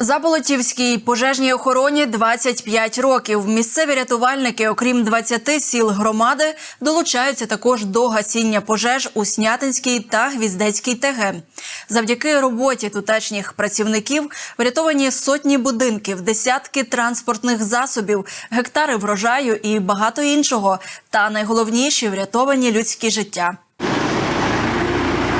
Заболотівській пожежній охороні 25 років. Місцеві рятувальники, окрім 20 сіл громади, долучаються також до гасіння пожеж у Снятинській та Гвіздецькій ТГ. Завдяки роботі тутешніх працівників врятовані сотні будинків, десятки транспортних засобів, гектари врожаю і багато іншого. Та найголовніше врятовані людські життя.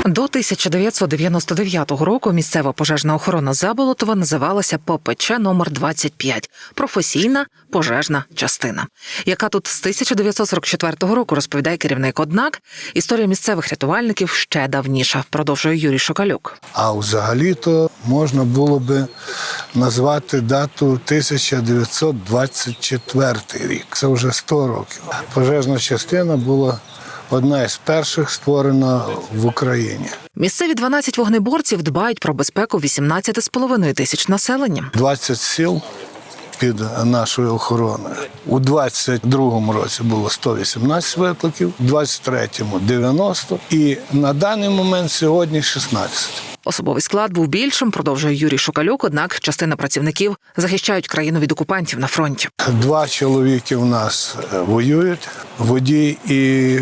До 1999 року місцева пожежна охорона Заболотова називалася ППЧ номер 25 професійна пожежна частина, яка тут з 1944 року розповідає керівник. Однак історія місцевих рятувальників ще давніша, продовжує Юрій Шокалюк. А взагалі-то можна було би назвати дату 1924 рік. Це вже 100 років. Пожежна частина була одна із перших створена в Україні. Місцеві 12 вогнеборців дбають про безпеку 18,5 тисяч населення. 20 сіл під нашою охороною. У 22-му році було 118 викликів, у 23-му 90 і на даний момент сьогодні 16. Особовий склад був більшим, продовжує Юрій Шокалюк. Однак частина працівників захищають країну від окупантів на фронті. Два чоловіки в нас е, воюють, водій і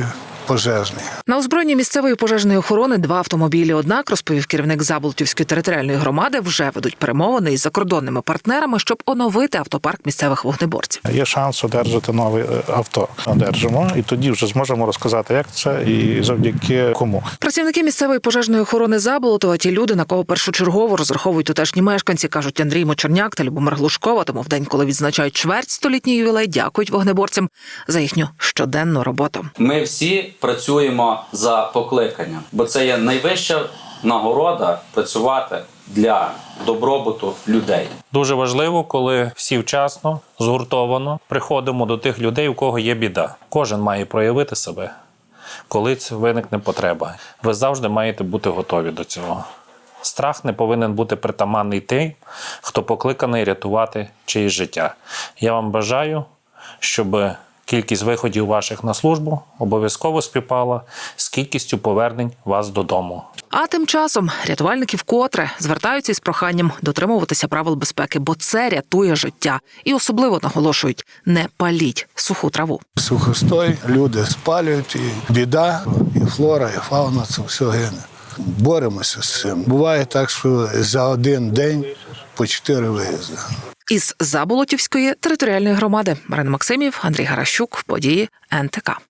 пожежний. На озброєнні місцевої пожежної охорони два автомобілі. Однак, розповів керівник Заболтівської територіальної громади, вже ведуть перемовини із закордонними партнерами, щоб оновити автопарк місцевих вогнеборців. Є шанс одержати нове е, авто. Одержимо, і тоді вже зможемо розказати, як це і завдяки кому. Працівники місцевої пожежної охорони Заболотова, ті люди, на кого першочергово розраховують тутешні мешканці, кажуть Андрій Мочерняк та Любомир Глушкова. Тому в день, коли відзначають чверть столітній ювілей, дякують вогнеборцям за їхню щоденну роботу. Ми всі працюємо за покликанням, бо це є найвища нагорода працювати для добробуту людей. Дуже важливо, коли всі вчасно, згуртовано приходимо до тих людей, у кого є біда. Кожен має проявити себе, коли це виникне потреба. Ви завжди маєте бути готові до цього. Страх не повинен бути притаманний тим, хто покликаний рятувати чиєсь життя. Я вам бажаю, щоб кількість виходів ваших на службу обов'язково співпала з кількістю повернень вас додому. А тим часом рятувальники вкотре звертаються із проханням дотримуватися правил безпеки, бо це рятує життя. І особливо наголошують: не паліть суху траву. Сухостой, люди спалюють, і біда, і флора, і фауна це все гине. Боремося з цим. Буває так, що за один день по чотири виїзди. Із Заболотівської територіальної громади Марина Максимів, Андрій Гаращук, події НТК.